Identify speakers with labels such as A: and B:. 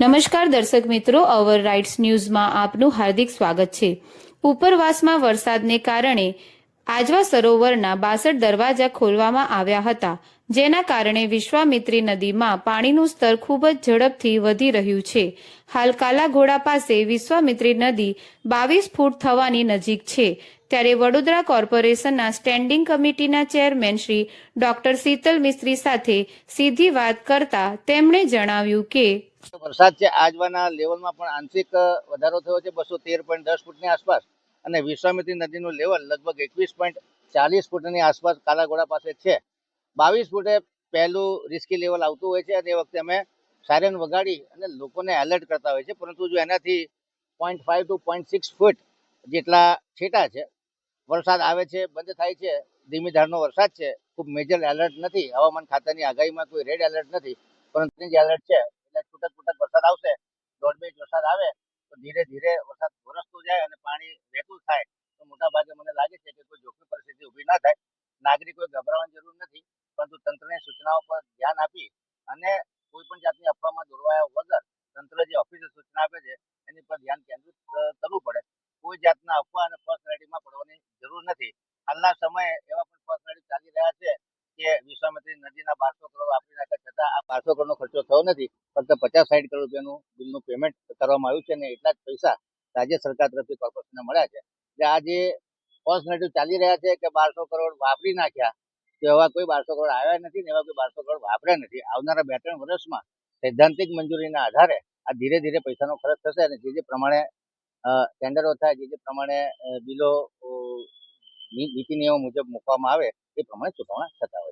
A: નમસ્કાર દર્શક મિત્રો અવર રાઇટ્સ ન્યૂઝમાં આપનું હાર્દિક સ્વાગત છે. ઉપરવાસમાં વરસાદને કારણે આજવા સરોવરના બાસઠ દરવાજા ખોલવામાં આવ્યા હતા, જેના કારણે વિશ્વામિત્રી નદીમાં પાણીનું સ્તર ખૂબ જ ઝડપથી વધી રહ્યું છે. હાલ કાલાઘોડા પાસે વિશ્વામિત્રી નદી બાવીસ ફૂટ થવાની નજીક છે. ત્યારે વડોદરા કોર્પોરેશનના સ્ટેન્ડિંગ કમિટીના ચેરમેન શ્રી ડોક્ટર શીતલ મિસ્ત્રી સાથે સીધી વાત કરતા તેમણે જણાવ્યું કે
B: વરસાદ છે, આજવાના લેવલમાં પણ આંશિક વધારો થયો છે બસો તેર પોઈન્ટ દસ ફૂટની આસપાસ. અને વિશ્વામિત્રી નદીનું લેવલ લગભગ એકવીસ પોઈન્ટ ચાલીસ ફૂટની આસપાસ કાલાઘોડા પાસે છે. બાવીસ ફૂટે પહેલું રિસ્કી લેવલ આવતું હોય છે અને એ વખતે અમે સાયરન વગાડી અને લોકોને એલર્ટ કરતા હોય છે. પરંતુ જો એનાથી point five two point six foot જેટલા છેટા છે, વરસાદ આવે છે, બંધ થાય છે, ધીમી ધારનો વરસાદ છે, ખૂબ મેજર એલર્ટ નથી. હવામાન ખાતાની આગાહીમાં કોઈ રેડ એલર્ટ નથી. પરંતુ એલર્ટ છે. એટલે છૂટક છૂટક વરસાદ આવશે દોઢ બે વરસાદ આવે, તો ધીરે ધીરે વરસાદ વરસતો જાય અને પાણી વહેતું થાય તો મોટા ભાગે મને લાગે છે કે કોઈ જોખમી પરિસ્થિતિ ઊભી ના થાય. નાગરિકોએ ગભરાવાની જરૂર નથી, પરંતુ તંત્રની સૂચનાઓ પર ધ્યાન આપી અને કોઈ પણ જાતની અફવામાં દોરવાયા વગર તંત્ર જે ઓફિસિયલ સૂચના આપે છે, એની પર ધ્યાન કેન્દ્રિત કરવું પડે. કોઈ જાતના અફવા અને પર્સનાલિટીમાં પડવાની જરૂર નથી. હાલના સમયે એવા પણ પર્સનાલિટી ચાલી રહ્યા છે કે વિશ્વામિત્રી નદીના બારસો કરોડ આપી નાખ્યા છતાં આ બારસો કરોડનો ખર્ચો થયો નથી. ફક્ત પચાસ સાઠ કરોડ રૂપિયાનું બિલનું પેમેન્ટ કરવામાં આવ્યું છે અને એટલા જ પૈસા રાજ્ય સરકાર તરફથી કોર્પોરેશનને મળ્યા છે. એટલે આ જે પર્સનાલિટી ચાલી રહ્યા છે કે બારસો કરોડ વાપરી નાખ્યા, તો એવા કોઈ બારસો કરોડ આવ્યા નથી ને એવા કોઈ બારસો કરોડ વાપર્યા નથી. આવનારા બે ત્રણ વર્ષમાં સૈદ્ધાંતિક મંજૂરીના આધારે આ ધીરે ધીરે પૈસાનો ખર્ચ થશે અને જે જે પ્રમાણે ટેન્ડરો થાય, જે જે પ્રમાણે બિલો નીતિ નિયમો મુજબ મૂકવામાં આવે, એ પ્રમાણે ચૂકવણા થતા હોય